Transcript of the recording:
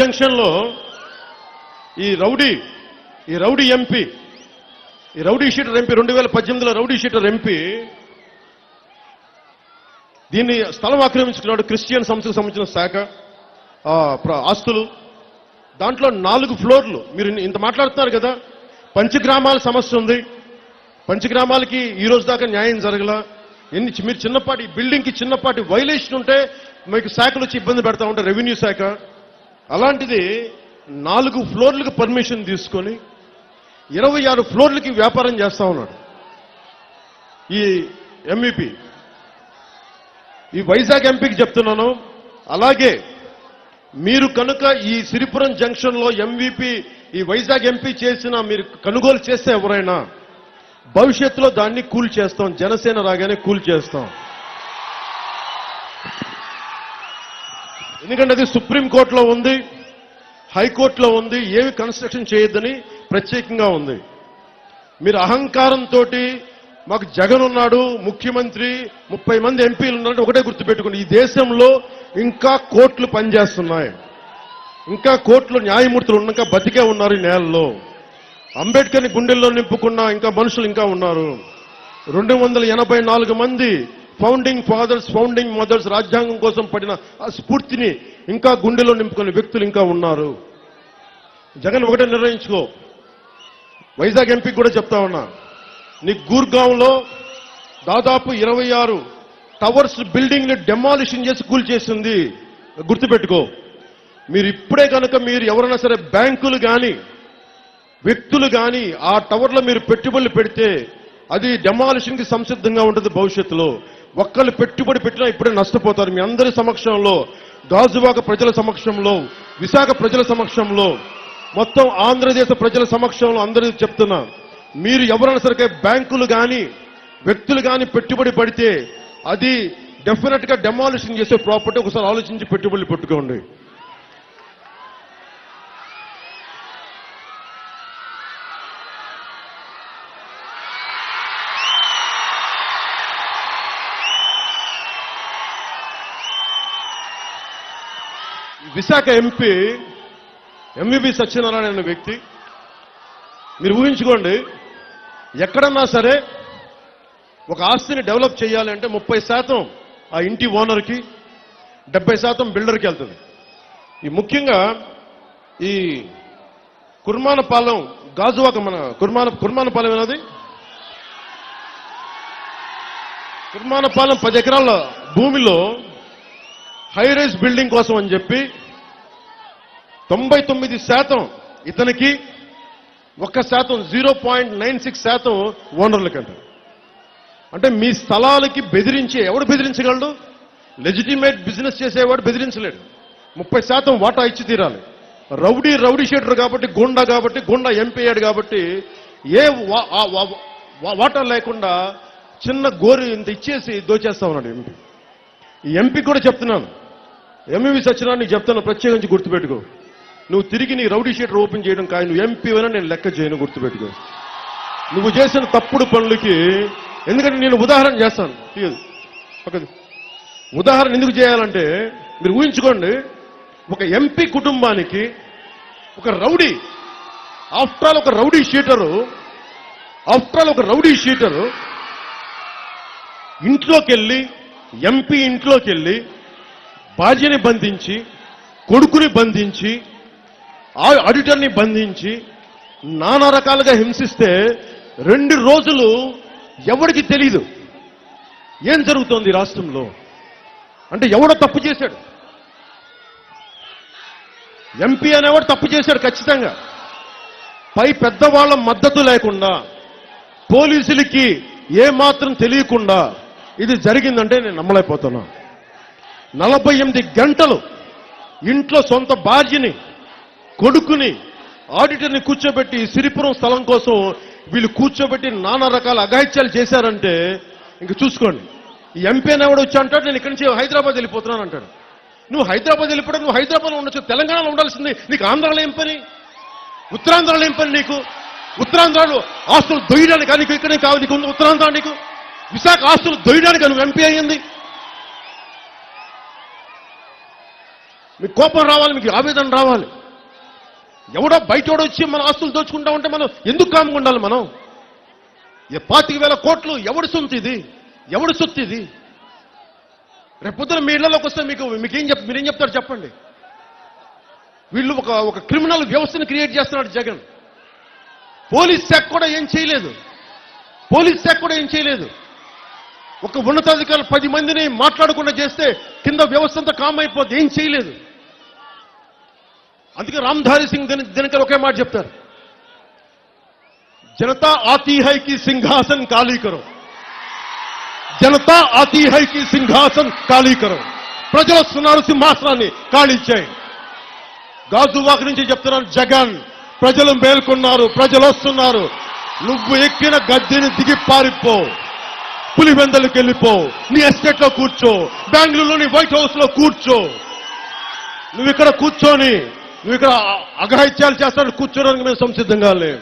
జంక్షన్లో ఈ రౌడీ ఈ రౌడీ ఎంపీ ఈ రౌడీ షీటర్ ఎంపీ రెండు వేల పద్దెనిమిదిలో రౌడీ షీటర్ ఎంపీ దీన్ని స్థలం ఆక్రమించుకున్నాడు క్రిస్టియన్ సంస్థకు సంబంధించిన శాఖ ఆస్తులు. దాంట్లో నాలుగు ఫ్లోర్లు. మీరు ఇంత మాట్లాడుతున్నారు కదా పంచగ్రామాల సమస్య ఉంది. పంచగ్రామాలకి ఈ రోజు దాకా న్యాయం జరగల. ఎన్ని మీరు చిన్నపాటి బిల్డింగ్కి చిన్నపాటి వైలేషన్ ఉంటే మీకు శాఖలు వచ్చి ఇబ్బంది పెడతా ఉంటారు రెవెన్యూ శాఖ. అలాంటిది నాలుగు ఫ్లోర్లకు పర్మిషన్ తీసుకొని ఇరవై ఆరు ఫ్లోర్లకి వ్యాపారం చేస్తా ఉన్నాడు. ఈ ఎంఈపీ ఈ వైజాగ్ ఎంపీకి చెప్తున్నాను. అలాగే మీరు కనుక ఈ సిరిపురం జంక్షన్లో ఎంవీపీ ఈ వైజాగ్ ఎంపీ చేసిన మీరు కొనుగోలు చేస్తే ఎవరైనా భవిష్యత్తులో దాన్ని కూల్ చేస్తాం. జనసేన రాగానే కూల్ చేస్తాం. ఎందుకంటే అది సుప్రీంకోర్టులో ఉంది హైకోర్టులో ఉంది ఏమి కన్స్ట్రక్షన్ చేయొద్దని ప్రత్యేకంగా ఉంది. మీరు అహంకారంతో మాకు జగన్ ఉన్నాడు ముఖ్యమంత్రి ముప్పై మంది ఎంపీలు ఉన్నారంటే ఒకటే గుర్తుపెట్టుకోండి ఈ దేశంలో ఇంకా కోర్టులు పనిచేస్తున్నాయి. ఇంకా కోర్టులో న్యాయమూర్తులు ఉన్నాక బతికే ఉన్నారు ఈ నేలలో. అంబేద్కర్ని గుండెల్లో నింపుకున్న ఇంకా మనుషులు ఇంకా ఉన్నారు. రెండు వందల ఎనభై నాలుగు మంది ఫౌండింగ్ ఫాదర్స్ ఫౌండింగ్ మదర్స్ రాజ్యాంగం కోసం పడిన ఆ స్ఫూర్తిని ఇంకా గుండెలో నింపుకునే వ్యక్తులు ఇంకా ఉన్నారు. జగన్ ఒకటే నిర్ణయించుకో. వైజాగ్ ఎంపీకి కూడా చెప్తా ఉన్నా. నీ గూర్గాంలో దాదాపు ఇరవై ఆరు టవర్స్ బిల్డింగ్ని డెమాలిషన్ చేసి కూల్ చేసింది. గుర్తుపెట్టుకో. మీరు ఇప్పుడే కనుక మీరు ఎవరైనా సరే బ్యాంకులు కానీ వ్యక్తులు కానీ ఆ టవర్లో మీరు పెట్టుబడులు పెడితే అది డెమాలిషన్కి సంసిద్ధంగా ఉంటుంది భవిష్యత్తులో. ఒక్కళ్ళు పెట్టుబడి పెట్టినా ఇప్పుడే నష్టపోతారు. మీ అందరి సమక్షంలో గాజువాక ప్రజల సమక్షంలో విశాఖ ప్రజల సమక్షంలో మొత్తం ఆంధ్రదేశ ప్రజల సమక్షంలో అందరికీ చెప్తున్నా మీరు ఎవరైనా సరే బ్యాంకులు కానీ వ్యక్తులు కానీ పెట్టుబడి పడితే అది డెఫినెట్గా డెమాలిషన్ చేసే ప్రాపర్టీ ఒకసారి ఆలోచించి పెట్టుబడులు పెట్టుకోండి. విశాఖ ఎంపీ ఎంవిబి సత్యనారాయణ అనే వ్యక్తి. మీరు ఊహించుకోండి ఎక్కడన్నా సరే ఒక ఆస్తిని డెవలప్ చేయాలి అంటే ముప్పై శాతం ఆ ఇంటి ఓనర్కి డెబ్బై శాతం బిల్డర్కి వెళ్తుంది. ఈ ముఖ్యంగా ఈ కుర్మానపాలెం గాజువాక మన కుర్మాన కుర్మానపాలెం అనేది కుర్మానపాలెం పది ఎకరాల భూమిలో హై రైజ్ బిల్డింగ్ కోసం అని చెప్పి తొంభై తొమ్మిది శాతం ఇతనికి ఒక్క శాతం జీరో పాయింట్ నైన్ సిక్స్ శాతం ఓనర్లకంట అంటే. మీ స్థలాలకి బెదిరించే ఎవడు బెదిరించగలడు? లెజిటిమేట్ బిజినెస్ చేసేవాడు బెదిరించలేడు. ముప్పై శాతం వాటా ఇచ్చి తీరాలి. రౌడీ రౌడీ షీటర్ కాబట్టి గుండా కాబట్టి గుండా ఎంపీ అయ్యాడు కాబట్టి ఏ వాటా లేకుండా చిన్న గోరు ఇంత ఇచ్చేసి దోచేస్తా ఉన్నాడు ఎంపీ. ఈ ఎంపీ కూడా చెప్తున్నాను. ఎంఈవి సత్యనారాయణ నీకు చెప్తాను ప్రత్యేకించి గుర్తుపెట్టుకో. నువ్వు తిరిగి నీ రౌడీ షీటర్ ఓపెన్ చేయడం కాదు నువ్వు ఎంపీ నేను లెక్క చేయను గుర్తుపెట్టుకో. నువ్వు చేసిన తప్పుడు పనులకి ఎందుకంటే నేను ఉదాహరణ చేస్తాను. తీయదు. ఉదాహరణ ఎందుకు చేయాలంటే మీరు ఊహించుకోండి ఒక ఎంపీ కుటుంబానికి ఒక రౌడీ ఆఫ్టర్ ఆల్ ఒక రౌడీ షీటరు ఆఫ్టర్ ఆల్ ఒక రౌడీ షీటరు ఇంట్లోకి వెళ్ళి ఎంపీ ఇంట్లోకి వెళ్ళి భార్యని బంధించి కొడుకుని బంధించి ఆ- ఆడిటర్ని బంధించి నానా రకాలుగా హింసిస్తే రెండు రోజులు ఎవరికి తెలీదు. ఏం జరుగుతోంది రాష్ట్రంలో? అంటే ఎవడో తప్పు చేశాడు? ఎంపీ అనేవాడు తప్పు చేశాడు ఖచ్చితంగా. పై పెద్దవాళ్ళ మద్దతు లేకుండా పోలీసులకి ఏమాత్రం తెలియకుండా ఇది జరిగిందంటే నేను నమ్మలేకపోతున్నా. నలభై ఎనిమిది గంటలు ఇంట్లో సొంత భార్యని కొడుకుని ఆడిటర్ని కూర్చోబెట్టి సిరిపురం స్థలం కోసం వీళ్ళు కూర్చోబెట్టి నానా రకాల అఘాయిత్యాలు చేశారంటే ఇంక చూసుకోండి. ఈ ఎంపీ అనేవాడు వచ్చి అంటాడు నేను ఇక్కడి నుంచి హైదరాబాద్ వెళ్ళిపోతున్నాను అంటాడు. నువ్వు హైదరాబాద్ వెళ్ళిపోవడం నువ్వు హైదరాబాద్లో ఉండొచ్చు. తెలంగాణలో ఉండాల్సింది నీకు ఆంధ్రాలో ఏం పని? ఉత్తరాంధ్రలో ఏం పని నీకు? ఉత్తరాంధ్రలో ఆస్తులు దొయ్యడానికి నీకు ఇక్కడే కావు నీకు ఉంది ఉత్తరాంధ్ర నీకు. విశాఖ ఆస్తులు దొయ్యడానికి నువ్వు ఎంపీ అయ్యింది. మీకు కోపం రావాలి మీకు ఆవేదన రావాలి. ఎవడో బయటోడు వచ్చి మన ఆస్తులు దోచుకుంటా ఉంటే మనం ఎందుకు కాముగా ఉండాలి మనం? ఏ పాతిక వేల కోట్లు ఎవడి సొంత ఇది? ఎవడి సొత్తు ఇది? రేపొద్దున మీ ఇళ్ళలోకి వస్తే మీకు మీకేం చెప్ మీరేం చెప్తారు చెప్పండి. వీళ్ళు ఒక ఒక క్రిమినల్ వ్యవస్థను క్రియేట్ చేస్తున్నాడు జగన్. పోలీస్ శాఖ కూడా ఏం చేయలేదు. పోలీస్ శాఖ కూడా ఏం చేయలేదు. ఒక ఉన్నతాధికారులు పది మందిని మాట్లాడకుండా చేస్తే కింద వ్యవస్థ అంతా కామ్ అయిపోద్ది ఏం చేయలేదు. అందుకే రామ్ధారి సింగ్ దిన దినకర్ ఒకే మాట చెప్తారు. జనతా ఆతీ కి సింహాసన్ ఖాళీ కరో. జనతా ఆతీ కి సింహాసన్ ఖాళీ కరో. ప్రజలు వస్తున్నారు సింహాసనాన్ని ఖాళీ చేయండి గాజువాక్ నుంచి చెప్తున్నాను జగన్ ప్రజలు మేల్కొన్నారు ప్రజలు వస్తున్నారు. నువ్వు ఎక్కిన గద్దెని దిగి పారిపో. పులివెందలకు వెళ్ళిపో. నీ ఎస్టేట్లో కూర్చో. బెంగళూరులోని వైట్ హౌస్లో కూర్చో. నువ్వు ఇక్కడ కూర్చొని నువ్వు ఇక్కడ అఘాయిత్యాలు చేస్తాడు కూర్చోడానికి మేము సంసిద్ధంగా లేవు